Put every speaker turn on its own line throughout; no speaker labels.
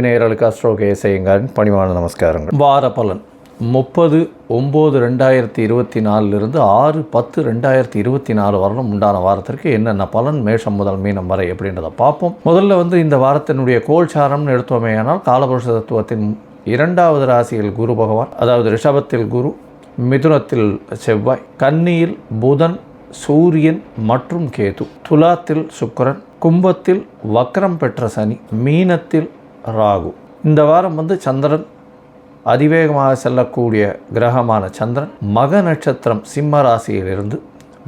நேயர்களுக்கு அஸ்ட்ரோ கேசையங்காரின் பணிவான நமஸ்காரங்கள். வார பலன். முப்பது ஒம்பது ரெண்டாயிரத்தி இருபத்தி நாலுலேருந்து ஆறு பத்து ரெண்டாயிரத்தி இருபத்தி நாலு வரலும் உண்டான வாரத்திற்கு என்னென்ன பலன் மேஷம் முதல் மீனம் வரை அப்படின்றத பார்ப்போம். முதல்ல வந்து இந்த வாரத்தினுடைய கோல்சாரம்னு எடுத்தோமேயானால் காலபுருஷ தத்துவத்தின் இரண்டாவது ராசியில் குரு பகவான் அதாவது ரிஷபத்தில் குரு மிதுனத்தில் செவ்வாய் கன்னியில் புதன் சூரியன் மற்றும் கேது. துலாத்தில் சுக்கரன் கும்பத்தில் வக்ரம் பெற்ற சனி மீனத்தில் ராகு. இந்த வாரம் வந்து சந்திரன் அதிவேகமாக செல்லக்கூடிய கிரகமான சந்திரன். மக நட்சத்திரம் சிம்ம ராசியிலிருந்து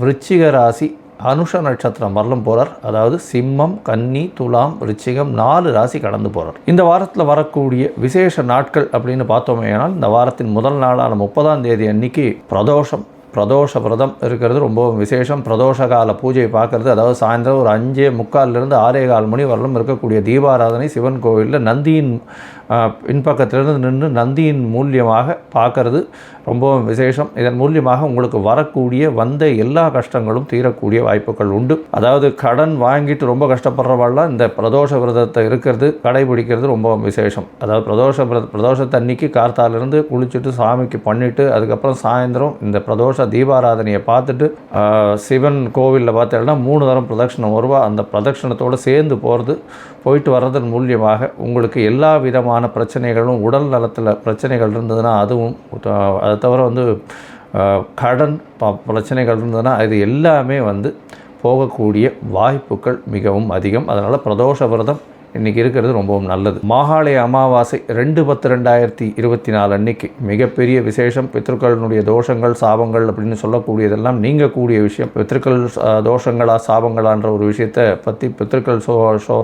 விருச்சிக ராசி அனுஷ நட்சத்திரம் வரலும் போகிறார் அதாவது சிம்மம் கன்னி துலாம் விருச்சிகம் நாலு ராசி கடந்து போகிறார் இந்த வாரத்தில் வரக்கூடிய விசேஷ நாட்கள் அப்படின்னு பார்த்தோமே ஆனால் இந்த வாரத்தின் முதல் நாளான முப்பதாம் தேதி அன்னைக்கு பிரதோஷம். பிரதோஷ விரதம் இருக்கிறது. ரொம்ப விசேஷம். பிரதோஷ கால பூஜையை பார்க்குறது அதாவது சாயந்தரம் ஒரு அஞ்சே முக்கால்லேருந்து ஆறே கால் மணி வரலும் இருக்கக்கூடிய தீபாராதனை சிவன் கோவிலில் நந்தியின் பின்பக்கத்திலிருந்து நின்று நந்தியின் மூலியமாக பார்க்கறது ரொம்பவும் விசேஷம். இதன் மூலியமாக உங்களுக்கு வரக்கூடிய வந்த எல்லா கஷ்டங்களும் தீரக்கூடிய வாய்ப்புகள் உண்டு. அதாவது கடன் வாங்கிட்டு ரொம்ப கஷ்டப்படுறவாள்லாம் இந்த பிரதோஷ விரதத்தை இருக்கிறது கடைபிடிக்கிறது ரொம்பவும் விசேஷம். அதாவது பிரதோஷ விரத பிரதோஷத்தை அன்னைக்கு கார்த்தாலிருந்து குளிச்சுட்டு சாமிக்கு பண்ணிவிட்டு அதுக்கப்புறம் சாயந்தரம் இந்த பிரதோஷ தீபாராதனையை பார்த்துட்டு சிவன் கோவிலில் பார்த்தீங்கன்னா மூணு தரம் பிரதட்சணம் வருவா. அந்த பிரதட்சணத்தோடு சேர்ந்து போகிறது போயிட்டு வர்றதன் மூலியமாக உங்களுக்கு எல்லா விதமான பிரச்சனைகளும் உடல் நலத்தில் பிரச்சனைகள் இருந்ததுன்னா அதுவும் அதை தவிர வந்து கடன் ப- பிரச்சனைகள் இருந்ததுன்னா இது எல்லாமே வந்து போகக்கூடிய வாய்ப்புகள் மிகவும் அதிகம். அதனால் பிரதோஷ விரதம் இன்றைக்கி இருக்கிறது ரொம்பவும் நல்லது. மாகாளய அமாவாசை ரெண்டு பத்து ரெண்டாயிரத்தி இருபத்தி நாலு அன்னைக்கு மிகப்பெரிய விசேஷம். பித்ருக்களினுடைய தோஷங்கள் சாபங்கள் அப்படின்னு சொல்லக்கூடியதெல்லாம் நீங்கக்கூடிய விஷயம். பித்ருக்கள் தோஷங்களா சாபங்களான்ற ஒரு விஷயத்தை பற்றி பித்ருக்கள் சோ சோ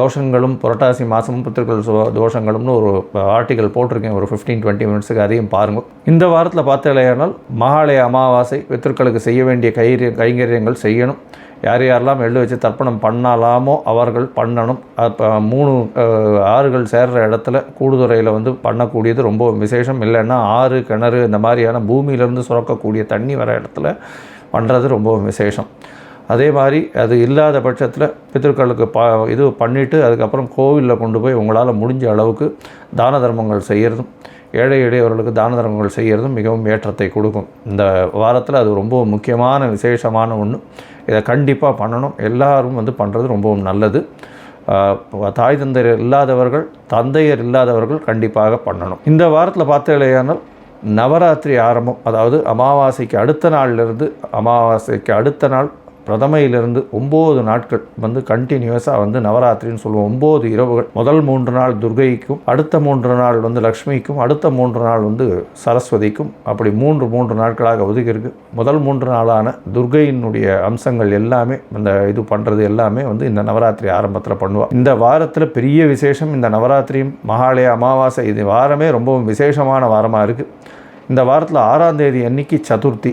தோஷங்களும் புரட்டாசி மாதமும் பித்திருக்கள் சோ தோஷங்களும்னு ஒரு ஆர்டிக்கல் போட்டிருக்கேன். ஒரு ஃபிஃப்டீன் டுவெண்ட்டி மினிட்ஸுக்கு அதையும் பாருங்கள் இந்த வாரத்தில் பார்த்தலையானால் மகாலய அமாவாசை பித்ருக்களுக்கு செய்ய வேண்டிய கைரிய கைங்கரியங்கள் செய்யணும். யார் யாரெல்லாம் எள்ளு வச்சு தர்ப்பணம் பண்ணலாமோ அவர்கள் பண்ணணும். அப்போ மூணு ஆறுகள் சேர்கிற இடத்துல கூடுதுறையில் வந்து பண்ணக்கூடியது ரொம்ப விசேஷம். இல்லைன்னா ஆறு கிணறு இந்த மாதிரியான பூமியிலேருந்து சுரக்கக்கூடிய தண்ணி வர இடத்துல பண்ணுறது ரொம்ப விசேஷம். அதே மாதிரி அது இல்லாத பட்சத்தில் பித்திருக்களுக்கு ப இது பண்ணிவிட்டு அதுக்கப்புறம் கோவிலில் கொண்டு போய் உங்களால் முடிஞ்ச அளவுக்கு தான தர்மங்கள் செய்கிறதும் ஏழை எளியவர்களுக்கு தான தர்மங்கள் செய்கிறதும் மிகவும் ஏற்றத்தை கொடுக்கும். இந்த வாரத்தில் அது ரொம்ப முக்கியமான விசேஷமான ஒன்று இதை கண்டிப்பாக பண்ணணும். எல்லாரும் வந்து பண்ணுறது ரொம்பவும் நல்லது. தாய் தந்தையர் இல்லாதவர்கள் தந்தையர் இல்லாதவர்கள் கண்டிப்பாக பண்ணணும். இந்த வாரத்தில் பார்த்தீங்களேயானால் நவராத்திரி ஆரம்பம் அதாவது அமாவாசைக்கு அடுத்த நாள்லேருந்து அமாவாசைக்கு அடுத்த நாள் பிரதமையிலிருந்து ஒம்பது நாட்கள் வந்து கண்டினியூஸாக வந்து நவராத்திரின்னு சொல்லுவோம். ஒம்பது இரவுகள். முதல் மூன்று நாள் துர்கைக்கும் அடுத்த மூன்று நாள் வந்து லக்ஷ்மிக்கும் அடுத்த மூன்று நாள் வந்து சரஸ்வதிக்கும். அப்படி மூன்று மூன்று நாட்களாக ஒதுக்கியிருக்கு. முதல் மூன்று நாளான துர்கையினுடைய அம்சங்கள் எல்லாமே இந்த இது பண்ணுறது எல்லாமே வந்து இந்த நவராத்திரி ஆரம்பத்தில் பண்ணுவாள் இந்த வாரத்தில் பெரிய விசேஷம் இந்த நவராத்திரியும் மகாலய அமாவாசை. இது வாரமே ரொம்பவும் விசேஷமான வாரமாக இருக்குது இந்த வாரத்தில் ஆறாம் தேதி அன்னைக்கு சதுர்த்தி.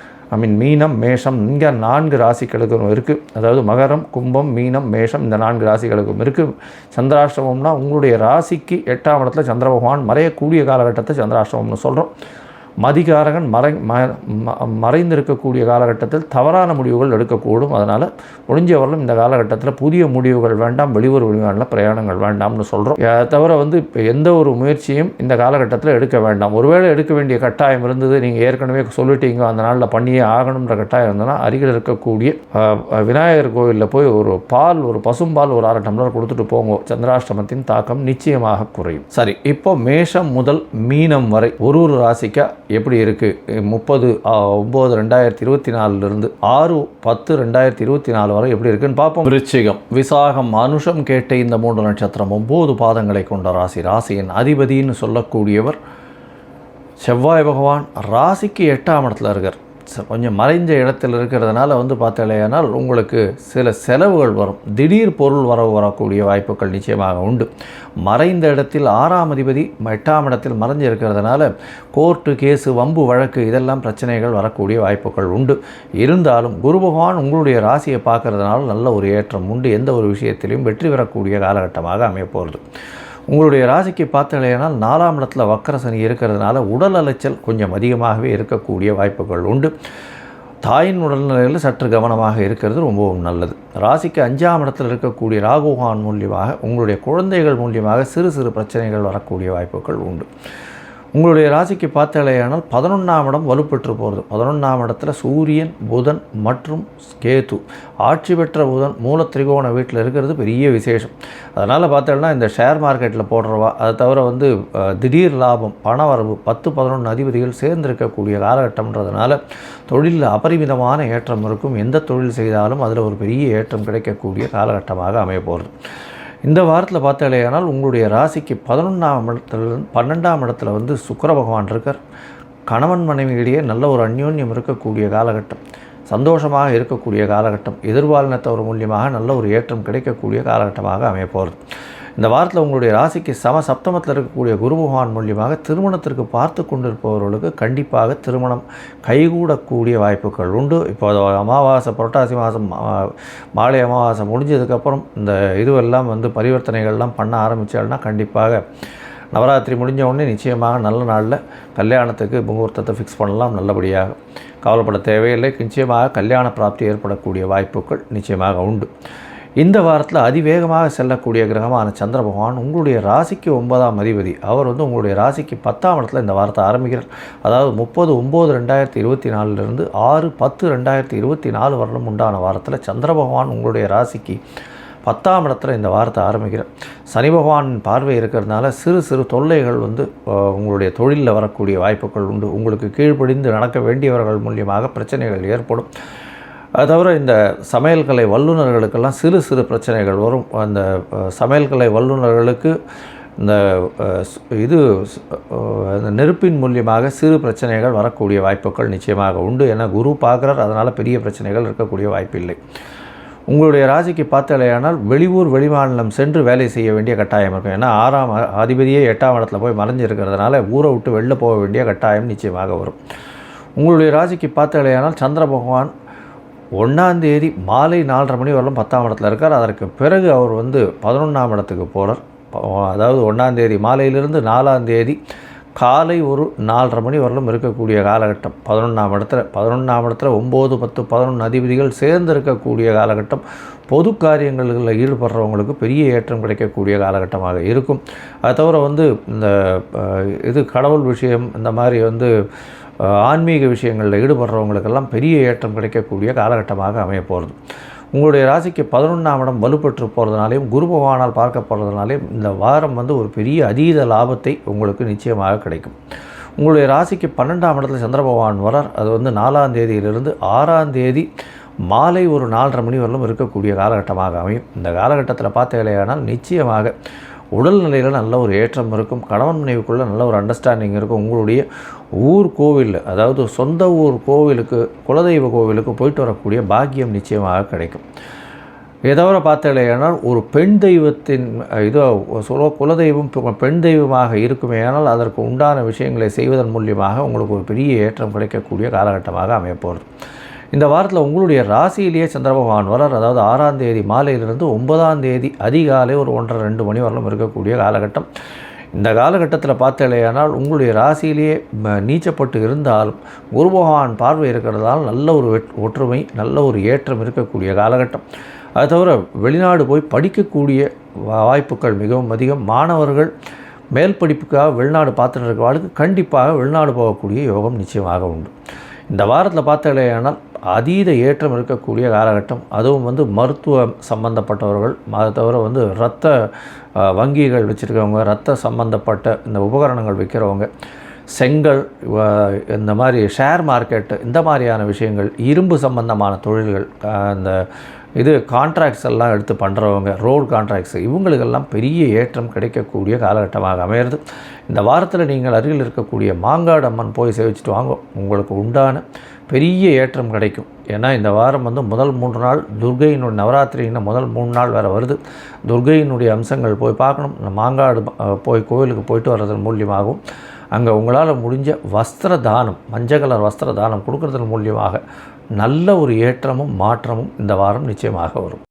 ஐ மீன் மீனம் மேஷம் இங்கே நான்கு ராசிகளுக்கும் இருக்குது அதாவது மகரம் கும்பம் மீனம் மேஷம் இந்த நான்கு ராசிகளுக்கும் இருக்குது சந்திராஷ்டமம்னா உங்களுடைய ராசிக்கு எட்டாம் இடத்துல சந்திர பகவான் மறையக்கூடிய காலகட்டத்தை சந்திராஷ்டமம்னு சொல்கிறோம் மதிகாரகன் மறை ம ம- மறைந்திருக்கக்கூடிய காலகட்டத்தில் தவறான முடிவுகள் எடுக்கக்கூடும். அதனால் முடிஞ்சவர்களும் இந்த காலகட்டத்தில் புதிய முடிவுகள் வேண்டாம் வெளியூர் வெளிநாட்டில் பிரயாணங்கள் வேண்டாம்னு சொல்கிறோம் தவிர வந்து இப்போ எந்த ஒரு முயற்சியும் இந்த காலகட்டத்தில் எடுக்க வேண்டாம். ஒருவேளை எடுக்க வேண்டிய கட்டாயம் இருந்தது நீங்கள் ஏற்கனவே சொல்லிட்டீங்க அந்த நாளில் பண்ணியே ஆகணுன்ற கட்டாயம் இருந்ததுன்னா அருகில் இருக்கக்கூடிய விநாயகர் கோவிலில் போய் ஒரு பால் ஒரு பசும்பால் ஒரு அரை டம்ளர் கொடுத்துட்டு போங்க. சந்திராஷ்டமத்தின் தாக்கம் நிச்சயமாக குறையும். சரி இப்போ மேஷம் முதல் மீனம் வரை ஒரு ஒரு ராசிக்கா எப்படி இருக்குது முப்பது ஒம்பது ரெண்டாயிரத்தி இருபத்தி நாலுலேருந்து ஆறு பத்து ரெண்டாயிரத்தி இருபத்தி நாலு வரை எப்படி இருக்குன்னு பார்ப்போம். விருச்சிகம். விசாகம் அனுஷம் கேட்ட இந்த மூன்று நட்சத்திரம் ஒம்பது பாதங்களை கொண்ட ராசி. ராசியின் அதிபதின்னு சொல்லக்கூடியவர் செவ்வாய் பகவான். ராசிக்கு எட்டாம் இடத்துல இருக்கார். கொஞ்சம் மறைஞ்ச இடத்தில் இருக்கிறதுனால வந்து பார்த்தாலேயானால் உங்களுக்கு சில செலவுகள் வரும். திடீர் பொருள் வரவு வரக்கூடிய வாய்ப்புகள் நிச்சயமாக உண்டு. மறைந்த இடத்தில் ஆறாம் அதிபதி எட்டாம் இடத்தில் மறைஞ்சு இருக்கிறதுனால கோர்ட்டு கேஸு வம்பு வழக்கு இதெல்லாம் பிரச்சனைகள் வரக்கூடிய வாய்ப்புகள் உண்டு. இருந்தாலும் குரு பகவான் உங்களுடைய ராசியை பார்க்கறதுனால நல்ல ஒரு ஏற்றம் உண்டு. எந்த ஒரு விஷயத்திலையும் வெற்றி பெறக்கூடிய காலகட்டமாக அமையப்போகிறது உங்களுடைய ராசிக்கு பார்த்தலையானால் நாலாம் இடத்துல வக்கர சனி இருக்கிறதுனால உடல் அலைச்சல் கொஞ்சம் அதிகமாகவே இருக்கக்கூடிய வாய்ப்புகள் உண்டு. தாயின் உடல்நிலையில் சற்று கவனமாக இருக்கிறது ரொம்பவும் நல்லது. ராசிக்கு அஞ்சாம் இடத்தில் இருக்கக்கூடிய ராகுகான் மூலியமாக உங்களுடைய குழந்தைகள் மூலியமாக சிறு சிறு பிரச்சனைகள் வரக்கூடிய வாய்ப்புகள் உண்டு. உங்களுடைய ராசிக்கு பார்த்தாலேயானால் பதினொன்றாம் இடம் வலுப்பெற்று போகிறது. பதினொன்றாம் இடத்துல சூரியன் புதன் மற்றும் கேது. ஆட்சி பெற்ற புதன் மூல திரிகோண வீட்டில் இருக்கிறது பெரிய விசேஷம். அதனால் பார்த்தோம்னா இந்த ஷேர் மார்க்கெட்டில் போடுறவா அதை தவிர வந்து திடீர் லாபம் பண வரவு பத்து பதினொன்று அதிபதிகள் சேர்ந்திருக்கக்கூடிய காலகட்டம்ன்றதுனால தொழிலில் அபரிமிதமான ஏற்றம் இருக்கும். எந்த தொழில் செய்தாலும் அதில் ஒரு பெரிய ஏற்றம் கிடைக்கக்கூடிய காலகட்டமாக அமைய போகிறது இந்த வாரத்தில் பார்த்தாலேயானால் உங்களுடைய ராசிக்கு பதினொன்றாம் இடத்துல பன்னெண்டாம் இடத்துல வந்து சுக்கர பகவான் இருக்கார். கணவன் மனைவியிடையே நல்ல ஒரு அந்யோன்யம் இருக்கக்கூடிய காலகட்டம். சந்தோஷமாக இருக்கக்கூடிய காலகட்டம். எதிர்பாலினத்தவர் மூலியமாக நல்ல ஒரு ஏற்றம் கிடைக்கக்கூடிய காலகட்டமாக அமைய போகிறது இந்த வாரத்தில் உங்களுடைய ராசிக்கு சம சப்தமத்தில் இருக்கக்கூடிய குரு பகவான் மூலியமாக திருமணத்திற்கு பார்த்து கொண்டிருப்பவர்களுக்கு கண்டிப்பாக திருமணம் கைகூடக்கூடிய வாய்ப்புகள் உண்டு. இப்போ அது அமாவாசை புரட்டாசி மாதம் மாலை அமாவாசை முடிஞ்சதுக்கப்புறம் இந்த இதுவெல்லாம் வந்து பரிவர்த்தனைகள்லாம் பண்ண ஆரம்பித்தால்னா கண்டிப்பாக நவராத்திரி முடிஞ்ச உடனே நிச்சயமாக நல்ல நாளில் கல்யாணத்துக்கு முகூர்த்தத்தை ஃபிக்ஸ் பண்ணலாம் நல்லபடியாக. கவலைப்பட தேவையில்லை. நிச்சயமாக கல்யாண பிராப்தி ஏற்படக்கூடிய வாய்ப்புகள் நிச்சயமாக உண்டு. இந்த வாரத்தில் அதிவேகமாக செல்லக்கூடிய கிரகமான சந்திர பகவான் உங்களுடைய ராசிக்கு ஒன்பதாம் அதிபதி. அவர் வந்து உங்களுடைய ராசிக்கு பத்தாம் இடத்துல இந்த வாரத்தை ஆரம்பிக்கிறார். அதாவது முப்பது ஒம்பது ரெண்டாயிரத்தி இருபத்தி நாலுலேருந்து ஆறு பத்து ரெண்டாயிரத்தி இருபத்தி நாலு வரலும் உண்டான வாரத்தில் சந்திர பகவான் உங்களுடைய ராசிக்கு பத்தாம் இடத்துல இந்த வாரத்தை ஆரம்பிக்கிறார். சனி பகவான் பார்வை இருக்கிறதுனால சிறு சிறு தொல்லைகள் வந்து உங்களுடைய தொழிலில் வரக்கூடிய வாய்ப்புகள் உண்டு. உங்களுக்கு கீழ்ப்படிந்து நடக்க வேண்டியவர்கள் மூலியமாக பிரச்சனைகள் ஏற்படும். அது தவிர இந்த சமையல் கலை வல்லுநர்களுக்கெல்லாம் சிறு சிறு பிரச்சனைகள் வரும். அந்த சமையல் கலை வல்லுநர்களுக்கு இந்த இது அந்த நெருப்பின் மூலியமாக சிறு பிரச்சனைகள் வரக்கூடிய வாய்ப்புகள் நிச்சயமாக உண்டு ஏன்னா குரு பார்க்குறார். அதனால் பெரிய பிரச்சனைகள் இருக்கக்கூடிய வாய்ப்பில்லை. உங்களுடைய ராசிக்கு பார்த்தாலேயானால் வெளியூர் வெளிமாநிலம் சென்று வேலை செய்ய வேண்டிய கட்டாயம் இருக்கும். ஏன்னா ஆறாம் அதிபதியே எட்டாம் இடத்துல போய் மறைஞ்சிருக்கிறதுனால ஊரை விட்டு வெளில போக வேண்டிய கட்டாயம் நிச்சயமாக வரும். உங்களுடைய ராசிக்கு பார்த்தாலேயானால் சந்திர பகவான் ஒன்றாந்தேதி மாலை நாலரை மணி வரலும் பத்தாம் இடத்துல இருக்கார். அதற்கு பிறகு அவர் வந்து பதினொன்றாம் இடத்துக்கு போகிறார் அதாவது ஒன்றாந்தேதி மாலையிலிருந்து நாலாந்தேதி காலை ஒரு நாலரை மணி வரலும் இருக்கக்கூடிய காலகட்டம். பதினொன்றாம் இடத்துல பதினொன்றாம் இடத்துல ஒம்பது பத்து பதினொன்று அதிபதிகள் சேர்ந்து இருக்கக்கூடிய காலகட்டம். பொது காரியங்களில் ஈடுபடுறவங்களுக்கு பெரிய ஏற்றம் கிடைக்கக்கூடிய காலகட்டமாக இருக்கும். அது தவிர வந்து இந்த இது கடவுள் விஷயம் இந்த மாதிரி வந்து ஆன்மீக விஷயங்களில் ஈடுபடுறவங்களுக்கெல்லாம் பெரிய ஏற்றம் கிடைக்கக்கூடிய காலகட்டமாக அமைய போகிறது உங்களுடைய ராசிக்கு பதினொன்றாம் இடம் வலுப்பெற்று போகிறதுனாலையும் குரு பகவானால் பார்க்க போகிறதுனாலையும் இந்த வாரம் வந்து ஒரு பெரிய அதீத லாபத்தை உங்களுக்கு நிச்சயமாக கிடைக்கும். உங்களுடைய ராசிக்கு பன்னெண்டாம் இடத்துல சந்திர பகவான் வரார். அது வந்து நாலாம் தேதியிலிருந்து ஆறாம் தேதி மாலை ஒரு நாலரை மணி வரலும் இருக்கக்கூடிய காலகட்டமாக அமையும். இந்த காலகட்டத்தில் பார்த்தீங்களேயானால் நிச்சயமாக உடல்நிலையில் நல்ல ஒரு ஏற்றம் இருக்கும். கணவன் மனைவிக்குள்ளே நல்ல ஒரு அண்டர்ஸ்டாண்டிங் இருக்கும். உங்களுடைய ஊர் கோவில் அதாவது சொந்த ஊர் கோவிலுக்கு குலதெய்வ கோவிலுக்கு போயிட்டு வரக்கூடிய பாக்கியம் நிச்சயமாக கிடைக்கும். இதை பார்த்தாலேயானால் ஒரு பெண் தெய்வத்தின் இதோ சொல்ல குலதெய்வம் பெண் தெய்வமாக இருக்குமேயானால் அதற்கு உண்டான விஷயங்களை செய்வதன் மூலியமாக உங்களுக்கு ஒரு பெரிய ஏற்றம் கிடைக்கக்கூடிய காலகட்டமாக அமையப்போகிறது. இந்த வாரத்தில் உங்களுடைய ராசியிலேயே சந்திர பகவான் வரார் அதாவது ஆறாம் தேதி மாலையிலிருந்து ஒன்பதாம் தேதி அதிகாலை ஒரு ஒன்றரை ரெண்டு மணி வரலும் இருக்கக்கூடிய காலகட்டம். இந்த காலகட்டத்தில் பார்த்தலையானால் உங்களுடைய ராசியிலேயே ம, நீச்சப்பட்டு இருந்தாலும் குரு பகவான் பார்வை இருக்கிறதால் நல்ல ஒரு ஒற்றுமை நல்ல ஒரு ஏற்றம் இருக்கக்கூடிய காலகட்டம். அது தவிர வெளிநாடு போய் படிக்கக்கூடிய வா- வாய்ப்புகள் மிகவும் அதிகம். மாணவர்கள் மேல் படிப்புக்காக வெளிநாடு பார்த்துட்டு இருக்கிறவர்களுக்கு கண்டிப்பாக வெளிநாடு போகக்கூடிய யோகம் நிச்சயமாக உண்டு. இந்த வாரத்தில் பார்த்தாலேயானால் அதீத ஏற்றம் இருக்கக்கூடிய காலகட்டம். அதுவும் வந்து மருத்துவ சம்பந்தப்பட்டவர்கள் அதை தவிர வந்து இரத்த வங்கிகள் வச்சுருக்கவங்க இரத்த சம்பந்தப்பட்ட இந்த உபகரணங்கள் விற்கிறவங்க செங்கல் இந்த மாதிரி ஷேர் மார்க்கெட்டு இந்த மாதிரியான விஷயங்கள் இரும்பு சம்பந்தமான தொழில்கள் இந்த இது கான்ட்ராக்ட்ஸ் எல்லாம் எடுத்து பண்ணுறவங்க ரோடு கான்ட்ராக்ட்ஸ் இவங்களுக்கெல்லாம் பெரிய ஏற்றம் கிடைக்கக்கூடிய காலகட்டமாக அமையிறது. இந்த வாரத்தில் நீங்கள் அருகில் இருக்கக்கூடிய மாங்காடு அம்மன் போய் சேவிச்சுட்டு வாங்க உங்களுக்கு உண்டான பெரிய ஏற்றம் கிடைக்கும். ஏன்னா இந்த வாரம் வந்து முதல் மூன்று நாள் துர்கையினுடைய நவராத்திரின்னு முதல் மூணு நாள் வேறு வருது. துர்கையினுடைய அம்சங்கள் போய் பார்க்கணும். இந்த மாங்காடு போய் கோவிலுக்கு போயிட்டு வர்றதன் மூலியமாகவும் அங்கே உங்களால் முடிஞ்ச வஸ்திர தானம் மஞ்சள் கலர் வஸ்திர தானம் கொடுக்கறதன் மூலியமாக நல்ல ஒரு ஏற்றமும் மாற்றமும் இந்த வாரம் நிச்சயமாக வரும்.